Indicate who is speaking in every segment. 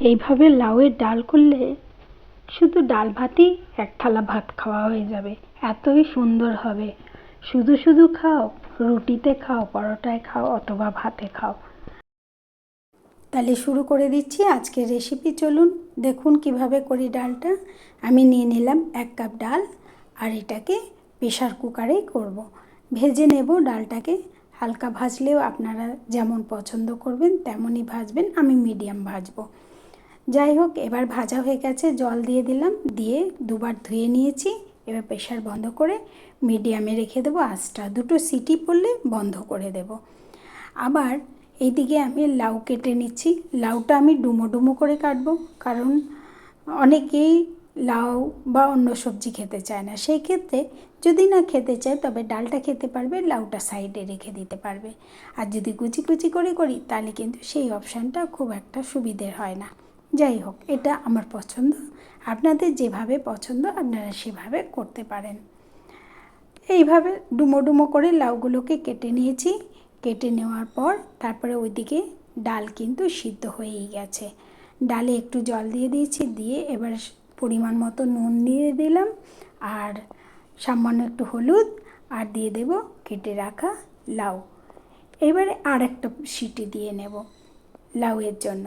Speaker 1: এইভাবে লাউয়ের ডাল করলে শুধু ডাল ভাতই এক থালা ভাত খাওয়া হয়ে যাবে। এতই সুন্দর হবে। শুধু শুধু খাও, রুটিতে খাও, পরোটায় খাও, অথবা ভাতে খাও। তাহলে শুরু করে দিচ্ছি আজকের রেসিপি চলুন দেখুন কীভাবে করি ডালটা। আমি নিয়ে নিলাম এক কাপ ডাল আর এটাকে প্রেশার কুকারেই করব। ভেজে নেব ডালটাকে। হালকা ভাজলেও আপনারা যেমন পছন্দ করবেন, তেমনই ভাজবেন। আমি মিডিয়াম ভাজবো। যাই হোক, এবার ভাজা হয়ে গেছে, জল দিয়ে দিলাম, দিয়ে দুবার ধুয়ে নিয়েছি। এবার প্রেশার বন্ধ করে মিডিয়ামে রেখে দেবো আঁচটা। দুটো সিটি পড়লে বন্ধ করে দেব। আবার এইদিকে আমি লাউ কেটে নিচ্ছি। লাউটা আমি ডুমো ডুমো করে কাটবো, কারণ অনেকেই লাউ বা অন্য সবজি খেতে চায় না। সেই ক্ষেত্রে যদি না খেতে চায়, তবে ডালটা খেতে পারবে, লাউটা সাইডে রেখে দিতে পারবে। আর যদি কুচি কুচি করে করি, তাহলে কিন্তু সেই অপশানটা খুব একটা সুবিধের হয় না। যাই হোক এটা আমার পছন্দ। আপনাদের যেভাবে পছন্দ, আপনারা সেভাবে করতে পারেন। এইভাবে ডুমো ডুমো করে লাউগুলোকে কেটে নিয়েছি। কেটে নেওয়ার পর তারপরে ওইদিকে ডাল কিন্তু সিদ্ধ হয়েই গেছে। ডালে একটু জল দিয়ে দিয়েছি, দিয়ে এবার পরিমাণ মতো নুন দিয়ে দিলাম আর সামান্য একটু হলুদ আর দিয়ে দেব কেটে রাখা লাউ। এবারে আর একটা সিটি দিয়ে নেব লাউয়ের জন্য।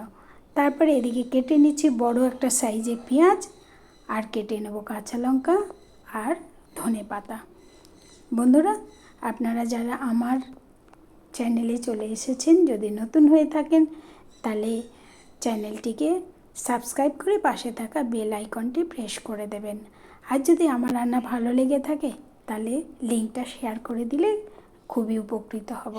Speaker 1: তারপরে এদিকে কেটে নিচ্ছি বড় একটা সাইজের পেঁয়াজ, আর কেটে নেব কাঁচা লঙ্কা আর ধনে পাতা। বন্ধুরা, আপনারা যারা আমার চ্যানেলে চলে এসেছেন, যদি নতুন হয়ে থাকেন, তাহলে চ্যানেলটিকে সাবস্ক্রাইব করে পাশে থাকা বেল আইকনটি প্রেস করে দেবেন। আর যদি আমার রান্না ভালো লেগে থাকে, তাহলে লিঙ্কটা শেয়ার করে দিলে খুবই উপকৃত হব।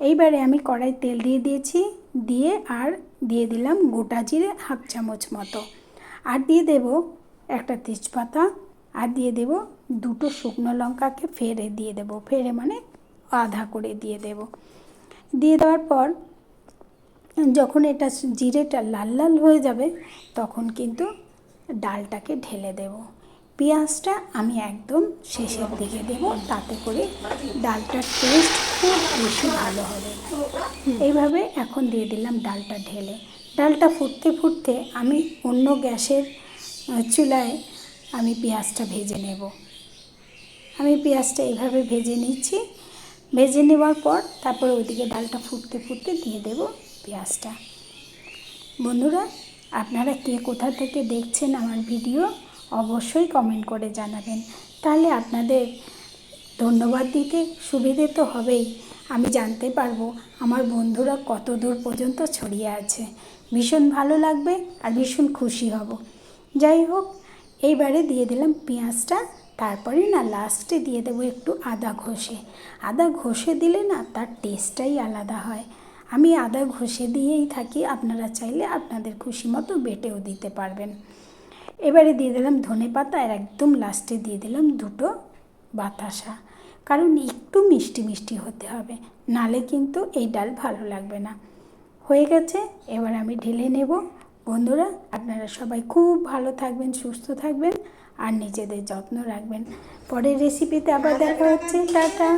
Speaker 1: এইবারে আমি কড়াই তেল দিয়ে দিয়েছি, দিয়ে আর দিয়ে দিলাম গোটা জিরে হাফ চামচ মতো। আর দিয়ে দেব একটা তেজপাতা, আর দিয়ে দেব দুটো শুকনো লঙ্কাকে ফেরে দিয়ে দেব। ফেরে মানে আধা করে দিয়ে দেব। দিয়ে দেওয়ার পর যখন এটা জিরেটা লাল লাল হয়ে যাবে, তখন কিন্তু ডালটাকে ঢেলে দেব। পেঁয়াজটা আমি একদম শেষের দিকে দেব, তাতে করে ডালটার টেস্ট খুব বেশি ভালো হবে। এইভাবে এখন দিয়ে দিলাম ডালটা ঢেলে। ডালটা ফুটতে ফুটতে আমি অন্য গ্যাসের চুলায় আমি পেঁয়াজটা ভেজে নেব। আমি পেঁয়াজটা এইভাবে ভেজে নিচ্ছি। ভেজে নেওয়ার পর তারপরে ওইদিকে ডালটা ফুটতে ফুটতে দিয়ে দেব পেঁয়াজটা। বন্ধুরা, আপনারা কে কোথা থেকে দেখছেন আমার ভিডিও? অবশ্যই কমেন্ট করে জানাবেন। তাহলে আপনাদের ধন্যবাদ দিতে সুবিধে তো হবেই। আমি জানতে পারব আমার বন্ধুরা কত দূর পর্যন্ত ছড়িয়ে আছে। ভীষণ ভালো লাগবে আর ভীষণ খুশি হব। যাই হোক, এইবারে দিয়ে দিলাম পেঁয়াজটা, তারপরে না লাস্টে দিয়ে দেবো একটু আদা ঘষে। আদা ঘষে দিলে না তার টেস্টটাই আলাদা হয়। আমি আদা ঘষে দিয়েই থাকি, আপনারা চাইলে আপনাদের খুশি মতো বেটেও দিতে পারবেন। এবারে দিয়ে দিলাম ধনে পাতা আর একদম লাস্টে দিয়ে দিলাম দুটো বাতাসা। কারণ একটু মিষ্টি মিষ্টি হতে হবে নালে কিন্তু এই ডাল ভালো লাগবে না। হয়ে গেছে এবার আমি ঢেলে নেব। বন্ধুরা আপনারা সবাই খুব ভালো থাকবেন সুস্থ থাকবেন আর নিজেদের যত্ন রাখবেন। পরের রেসিপিতে আবার দেখা হচ্ছে। টাটা।